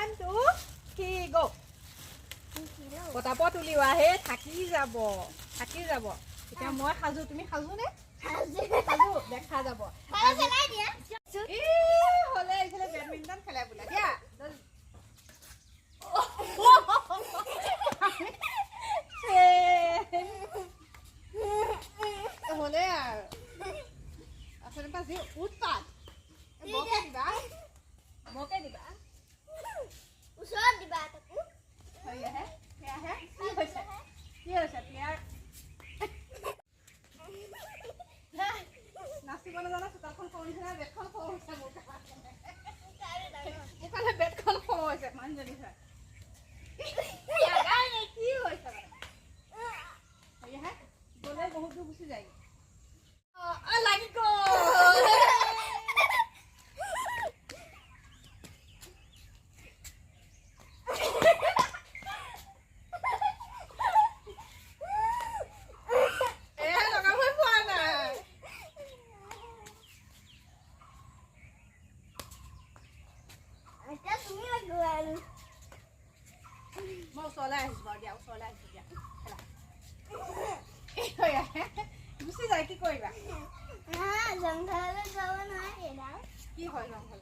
One two three গ' পতাপত উলিওৱা হে থাকি যাব থাকি যাব। এতিয়া মই সাজো তুমি সাজো নে? সাজো। দেখা যাব। হ'লে এইফালে বেডমিণ্টন খেলে বোলে দিয়া। হ'লে আৰু। আচলতে উৎপাত। চোতালখন সৰু বেটখন সৰু হৈছে মোৰ মোৰ কাৰণে বেটখন হৈছে মানুহজনী হয়। কি হৈছে মানে গ'লে বহুত দূৰ গুচি যায় তুমি লগোৱা আৰু মই ওচৰলৈ আহিছোঁ বাৰু দিয়া ওচৰলৈ আহিছোঁ দিয়া খেলা এই সেয়াহে গুচি যায় কি কৰিবা হা জংঘললৈ যাব নোৱাৰি এডাল কি হয় জংঘল